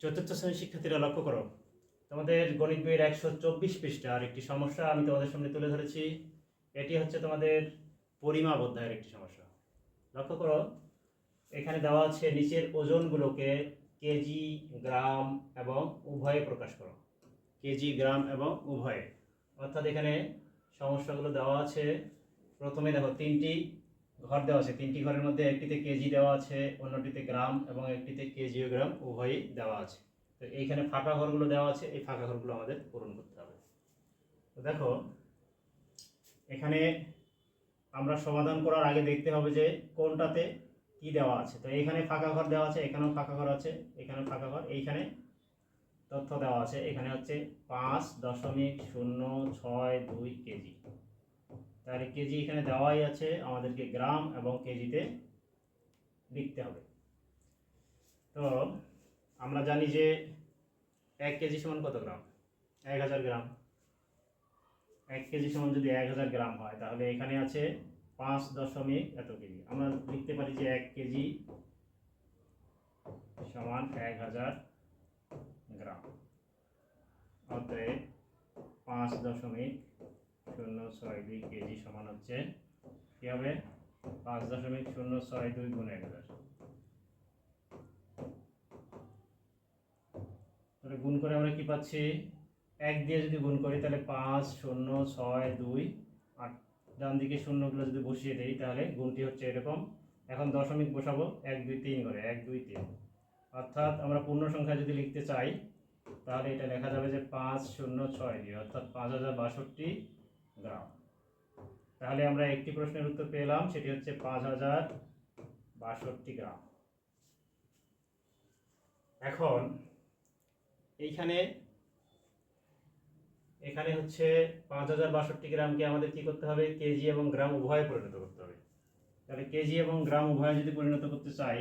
চতুর্থ শ্রেণির শিক্ষার্থীরা লক্ষ্য করো। তোমাদের গণিত বইয়ের একশো চব্বিশ পৃষ্ঠার একটি সমস্যা আমি তোমাদের সামনে তুলে ধরেছি। এটি হচ্ছে তোমাদের পরিমাপ অধ্যায়ের একটি সমস্যা। লক্ষ্য করো, এখানে দেওয়া আছে নিচের ওজনগুলোকে কেজি, গ্রাম এবং উভয়ে প্রকাশ করো। কেজি, গ্রাম এবং উভয়ে। অর্থাৎ এখানে সমস্যাগুলো দেওয়া আছে। প্রথমে দেখো, তিনটি ঘর দেওয়া আছে। তিনটি ঘরের মধ্যে একটিতে কেজি দেওয়া আছে, অন্যটিতে গ্রাম এবং একটিতে কেজি ও গ্রাম উভয়ই দেওয়া আছে। তো এইখানে ফাঁকা ঘরগুলো দেওয়া আছে, এই ফাঁকা ঘরগুলো আমাদের পূরণ করতে হবে। তো দেখো, এখানে আমরা সমাধান করার আগে দেখতে হবে যে কোনটাতে কি দেওয়া আছে। তো এখানে ফাঁকা ঘর দেওয়া আছে, এখানেও ফাঁকা ঘর আছে, এখানেও ফাঁকা ঘর, এইখানে তথ্য দেওয়া আছে। এখানে হচ্ছে পাঁচ দশমিক শূন্য ছয় দুই কেজি। তাহলে কেজি এখানে দেওয়াই আছে, আমাদেরকে গ্রাম এবং কেজিতে লিখতে হবে। তো আমরা জানি যে এক কেজি সমান কত গ্রাম? এক হাজার গ্রাম। এক কেজি সমান যদি এক হাজার গ্রাম হয়, তাহলে এখানে আছে পাঁচ দশমিক এত কেজি। আমরা লিখতে পারি যে এক কেজি সমান এক হাজার গ্রাম। অতএব পাঁচ দশমিক শূন্য ছয় দুই কেজি সমান হচ্ছে কি হবে? পাঁচ দশমিক শূন্য ছয় দুই গুণ এক হাজার গুণ করে আমরা কি পাচ্ছি? এক দিয়ে যদি গুণ করি, তাহলে পাঁচ শূন্য ছয় দুই আট ডান দিকে শূন্যগুলো যদি বসিয়ে দেই, তাহলে গুণটি হচ্ছে এরকম। এখন দশমিক বসাবো, এক, দুই, তিন করে, এক, দুই, তিন। অর্থাৎ আমরা পূর্ণ সংখ্যা যদি লিখতে চাই, তাহলে এটা লেখা যাবে যে পাঁচ শূন্য ছয় দিয়ে, অর্থাৎ পাঁচ হাজার বাষট্টি গ্রাম তাহলে আমরা একটি প্রশ্নের উত্তর পেলাম, সেটি হচ্ছে পাঁচ হাজার বাষট্টি গ্রাম। এখন এইখানে, এখানে হচ্ছে পাঁচ হাজার বাষট্টি গ্রামকে আমাদের কি করতে হবে? কেজি এবং গ্রাম উভয়ে পরিণত করতে হবে। তাহলে কেজি এবং গ্রাম উভয়ে যদি পরিণত করতে চাই,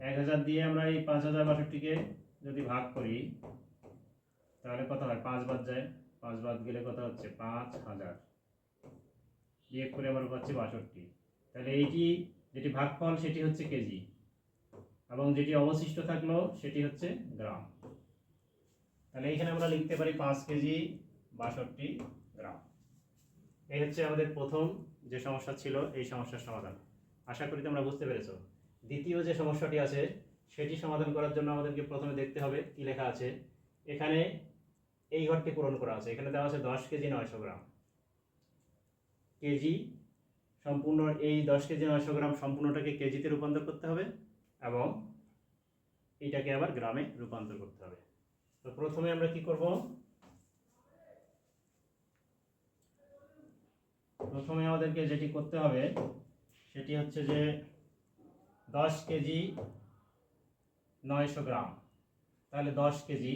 এক হাজার দিয়ে আমরা এই পাঁচ হাজার বাষট্টিকে যদি ভাগ করি, তাহলে কত হয়? পাঁচ বাদ যায়। পাঁচ বাদ গেলে কত হচ্ছে? পাঁচ হাজার। বিয়োগ করে আমরা পাচ্ছি বাষট্টি। তাহলে এইটি, যেটি ভাগফল, সেটি হচ্ছে কেজি। এবং যেটি অবশিষ্ট থাকল, সেটি হচ্ছে গ্রাম। তাহলে এইখানে আমরা লিখতে পারি পাঁচ কেজি বাষট্টি গ্রাম। এই হচ্ছে আমাদের প্রথম যে সমস্যা ছিল, এই সমস্যার সমাধান। আশা করি তোমরা বুঝতে পেরেছ। দ্বিতীয় যে সমস্যাটি আছে, সেটি সমাধান করার জন্য আমাদেরকে প্রথমে দেখতে হবে কি লেখা আছে। এখানে এই ঘরটি পূরণ করা আছে। এখানে দেওয়া আছে দশ কেজি নয়শো গ্রাম। কেজি সম্পূর্ণ এই দশ কেজি নয়শো গ্রাম সম্পূর্ণটাকে কেজিতে রূপান্তর করতে হবে এবং এইটাকে আবার গ্রামে রূপান্তর করতে হবে। তো প্রথমে আমরা কি করব? প্রথমে আমাদেরকে যেটি করতে হবে, সেটি হচ্ছে যে দশ কেজি নয়শো গ্রাম। তাহলে দশ কেজি,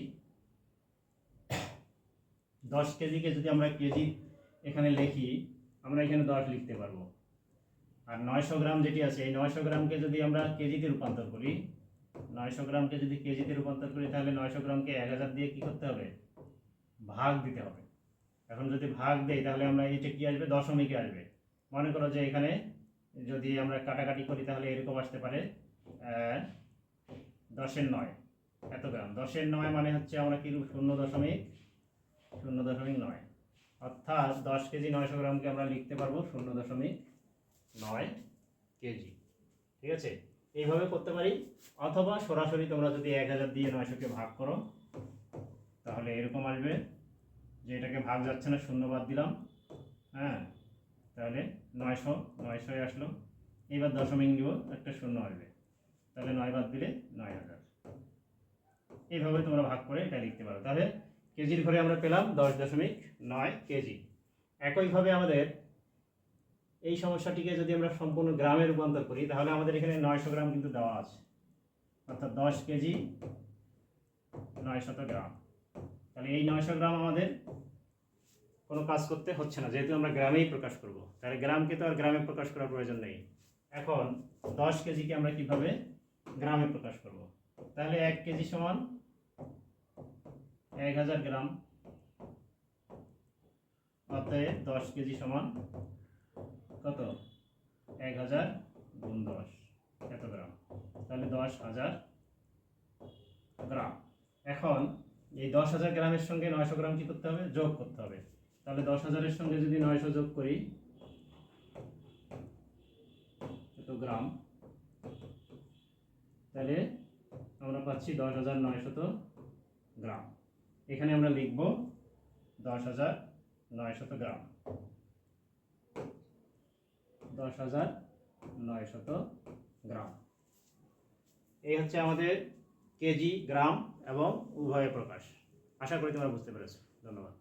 দশ কেজিকে যদি আমরা কেজি এখানে লিখি আমরা এখানে দশ লিখতে পারব। আর নয়শো গ্রাম যেটি আছে, এই নয়শো গ্রামকে যদি আমরা কেজিতে রূপান্তর করি, নয়শো গ্রামকে যদি কেজিতে রূপান্তর করি, তাহলে নয়শো গ্রামকে এক হাজার দিয়ে কী করতে হবে? ভাগ দিতে হবে। এখন যদি ভাগ দেই, তাহলে আমরা এটা কি আসবে? দশমিকে আসবে। মনে করো যে এখানে যদি আমরা কাটাকাটি করি, তাহলে এরকম আসতে পারে দশের নয়, এত গ্রাম। দশের নয় মানে হচ্ছে আমরা কি শূন্য দশমিক শূন্য দশমিক নয়। অর্থাৎ দশ কেজি নয়শো গ্রামকে আমরা লিখতে পারব শূন্য দশমিক নয় কেজি। ঠিক আছে? এইভাবে করতে পারি। অথবা সরাসরি তোমরা যদি এক হাজার দিয়ে নয়শোকে ভাগ করো, তাহলে এরকম আসবে যে এটাকে ভাগ যাচ্ছে না, শূন্য বাদ দিলাম। হ্যাঁ? তাহলে নয়শো, নয়শোয় আসলো। এবার দশমিক নিব, একটা শূন্য আসবে। তাহলে নয় বাদ দিলে নয় হাজার। এইভাবে তোমরা ভাগ করে এটা লিখতে পারো। তাহলে কেজির ঘরে আমরা পেলাম দশ দশমিক নয় কেজি। একইভাবে আমাদের এই সমস্যাটিকে যদি আমরা সম্পূর্ণ গ্রামে রূপান্তর করি, তাহলে আমাদের এখানে নয়শো গ্রাম কিন্তু দেওয়া আছে। অর্থাৎ দশ কেজি নয়শত গ্রাম। তাহলে এই নয়শো গ্রাম আমাদের কোনো কাজ করতে হচ্ছে না, যেহেতু আমরা গ্রামেই প্রকাশ করব। তাহলে গ্রামকে তো আর গ্রামে প্রকাশ করার প্রয়োজন নেই। এখন দশ কেজিকে আমরা কীভাবে গ্রামে প্রকাশ করব? তাহলে এক কেজি সমান এক হাজার গ্রাম অতএব দশ কেজি সমান কত? এক হাজার গুণ দশ। এত গ্রাম। তাহলে দশ হাজার গ্রাম। এখন এই দশ হাজার গ্রামের সঙ্গে নয়শো গ্রাম কি করতে হবে? যোগ করতে হবে। তাহলে দশ হাজারের সঙ্গে যদি নয়শো যোগ করি, এত গ্রাম। তাহলে আমরা পাচ্ছি দশ হাজার নয়শত গ্রাম। এখানে আমরা লিখব দশ হাজার নয়শত গ্রাম। দশ হাজার নয়শত গ্রাম। এই হচ্ছে আমাদের কেজি, গ্রাম এবং উভয় প্রকাশ। আশা করি তোমরা বুঝতে পেরেছ। ধন্যবাদ।